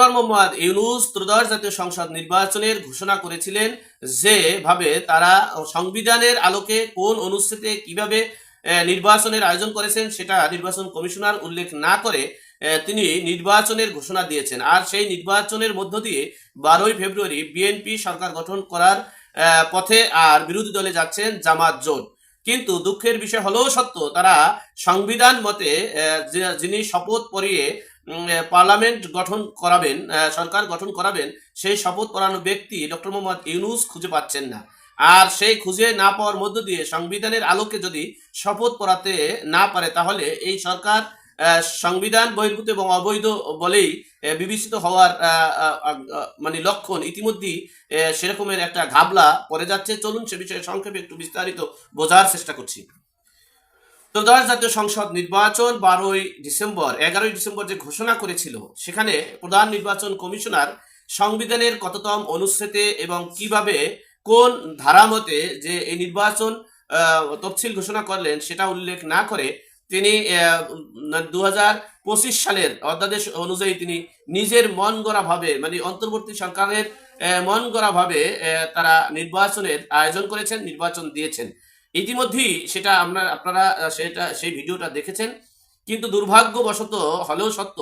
Doctor Mohammad Yunus ত্রয়োদশ জাতীয় সংসদ নির্বাচনের ঘোষণা করেছিলেন যে ভাবে তারা সংবিধানের আলোকে কোন অনুচ্ছেদে কীভাবে নির্বাচনের আয়োজন করেছেন সেটা নির্বাচন কমিশনার উল্লেখ না করে তিনি নির্বাচনের ঘোষণা দিয়েছেন। আর সেই নির্বাচনের মধ্য দিয়ে বারোই ফেব্রুয়ারি বিএনপি সরকার গঠন করার পথে আর বিরোধী দলে যাচ্ছেন জামাত জোট। কিন্তু দুঃখের বিষয় হলেও সত্য তারা সংবিধান মতে যিনি শপথ পরিয়ে পার্লামেন্ট গঠন করাবেন সরকার গঠন করাবেন, সেই শপথ পড়ানো ব্যক্তি ডক্টর মোহাম্মদ ইউনুস খুঁজে পাচ্ছেন না। আর সেই খুঁজে না পাওয়ার মধ্য দিয়ে সংবিধানের আলোকে যদি শপথ পড়াতে না পারে, তাহলে এই সরকার সংবিধান বহির্ভূত এবং অবৈধ বলেই বিবেচিত হওয়ার মানে লক্ষণ ইতিমধ্যেই সেরকমের একটা ঘাবলা পড়ে যাচ্ছে। চলুন সে বিষয়ে সংক্ষেপে একটু বিস্তারিত বোঝার চেষ্টা করছি। ত্রয়োদশ জাতীয় সংসদ নির্বাচন বারোই ডিসেম্বর, এগারোই ডিসেম্বর যে ঘোষণা করেছিল, সেখানে প্রধান নির্বাচন কমিশনার সংবিধানের কততম অনুচ্ছেদে এবং কীভাবে কোন ধারা মতে যে এই নির্বাচন তফসিল ঘোষণা করলেন সেটা উল্লেখ না করে তিনি দু হাজার পঁচিশ সালের অধ্যাদেশ অনুযায়ী তিনি নিজের মন গড়া ভাবে মানে অন্তর্বর্তী সরকারের মন গড়া ভাবে তারা নির্বাচনের আয়োজন করেছেন, নির্বাচন দিয়েছেন। ইতিমধ্যেই সেটা আমরা, আপনারা সেটা, সেই ভিডিওটা দেখেছেন। কিন্তু দুর্ভাগ্যবশত, হলেও সত্য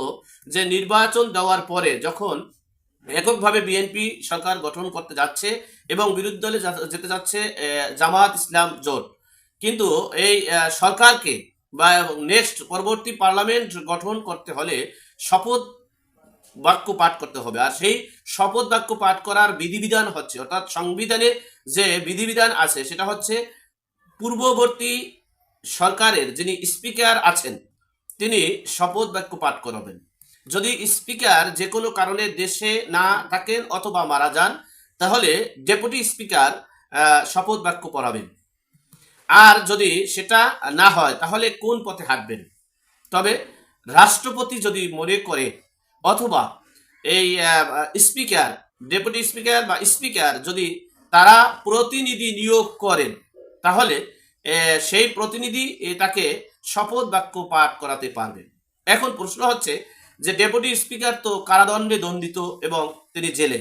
যে নির্বাচন দেওয়ার পরে যখন এককভাবে বিএনপি সরকার গঠন করতে যাচ্ছে এবং বিরোধী দলে যেতে যাচ্ছে জামাত ইসলাম জোট। কিন্তু এই সরকারকে বা নেক্সট পরবর্তী পার্লামেন্ট গঠন করতে হলে শপথ বাক্য পাঠ করতে হবে। আর সেই শপথ বাক্য পাঠ করার বিধিবিধান হচ্ছে, অর্থাৎ সংবিধানে যে বিধিবিধান আছে, সেটা হচ্ছে পূর্ববর্তী সরকারের যিনি স্পিকার আছেন, তিনি শপথ বাক্য পাঠ করাবেন। যদি স্পিকার যে কোনো কারণে দেশে না থাকেন অথবা মারা যান, তাহলে ডেপুটি স্পিকার শপথ বাক্য পড়াবেন। আর যদি সেটা না হয়, তাহলে কোন পথে হাঁটবেন? তবে রাষ্ট্রপতি যদি মনে করে, অথবা এই স্পিকার, ডেপুটি স্পিকার বা স্পিকার যদি তারা প্রতিনিধি নিয়োগ করেন তাহলে সেই প্রতিনিধি তাকে শপথ বাক্য পাঠ করাতে পারবেন এখন প্রশ্ন হচ্ছে যে, ডেপুটি স্পিকার তো কারাদণ্ডে দণ্ডিত এবং তিনি জেলে।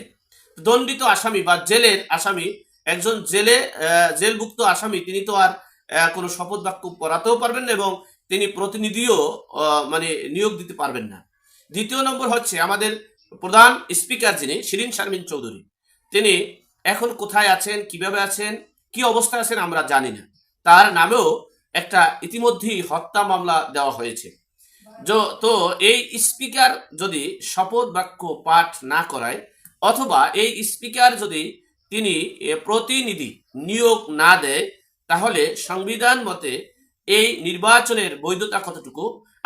দণ্ডিত আসামি বা জেলের আসামি, একজন জেলে জেলভুক্ত আসামি, তিনি তো আর কোনো শপথ বাক্য পড়াতেও পারবেন না এবং তিনি প্রতিনিধিও মানে নিয়োগ দিতে পারবেন না। দ্বিতীয় নম্বর হচ্ছে আমাদের প্রধান স্পিকার যিনি, শিরিন শারমিন চৌধুরী। তিনি এখন কোথায় আছেন, কীভাবে আছেন কি অবস্থায় আছেন আমরা জানি না। তার নামেও একটা ইতিমধ্যেই হত্যা মামলা দেওয়া হয়েছে। তো এই স্পিকার যদি শপথ বাক্য পাঠ না করায়, অথবা এই স্পিকার যদি তিনি প্রতিনিধি নিয়োগ না দেয়, তাহলে সংবিধান মতে এই নির্বাচনের বৈধতা কতটুকু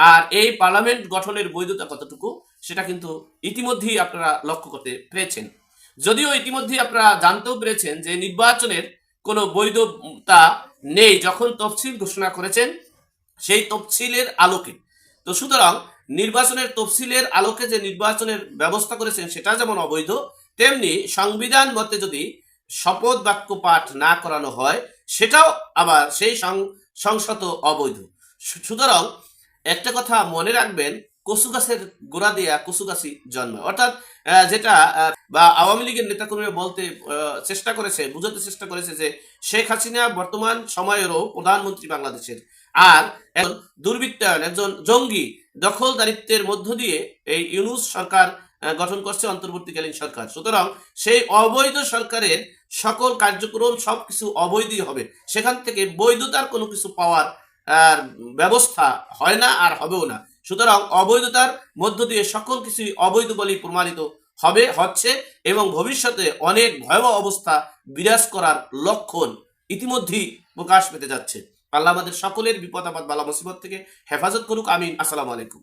আর এই পার্লামেন্ট গঠনের বৈধতা কতটুকু, সেটা কিন্তু ইতিমধ্যেই আপনারা লক্ষ্য করতে পেরেছেন। যদিও ইতিমধ্যেই আপনারা জানতেও পেরেছেন যে নির্বাচনের কোনো বৈধতা নেই যখন তফসিল ঘোষণা করেছেন সেই তফসিলের আলোকে। তো সুতরাং নির্বাচনের তফসিলের আলোকে যে নির্বাচনের ব্যবস্থা করেছেন সেটা যেমন অবৈধ, তেমনি সংবিধান মতে যদি শপথ বাক্য পাঠ না করানো হয়, সেটাও আবার সেই সংসদ অবৈধ। সুতরাং একটা কথা মনে রাখবেন কচু গাছের গোড়া দিয়া কচু গাছি জন্মায় অর্থাৎ যেটা বা আওয়ামী লীগের নেতাকর্মীরা বলতে চেষ্টা করেছে, বুঝাতে চেষ্টা করেছে যে শেখ হাসিনা বর্তমান সময়েরও প্রধানমন্ত্রী বাংলাদেশের। আর একজন দুর্বৃত্তায়ন একজন জঙ্গি দখলদারিত্বের মধ্য দিয়ে এই ইউনুস সরকার গঠন করছে অন্তর্বর্তীকালীন সরকার। সুতরাং সেই অবৈধ সরকারের সকল কার্যক্রম সবকিছু অবৈধই হবে। সেখান থেকে বৈধতার কোনো কিছু পাওয়ার ব্যবস্থা হয় না আর হবেও না। সুতরাং অবৈধতার মধ্য দিয়ে সকল কিছুই অবৈধ বলেই প্রমাণিত হবে, হচ্ছে এবং ভবিষ্যতে অনেক ভয়াবহ অবস্থা বিরাজ করার লক্ষণ ইতিমধ্যেই প্রকাশ পেতে যাচ্ছে। আল্লাহ আমাদের সকলের বিপদ আপদ বালা মুসিবত থেকে হেফাজত করুক, আমিন। আসসালামু আলাইকুম।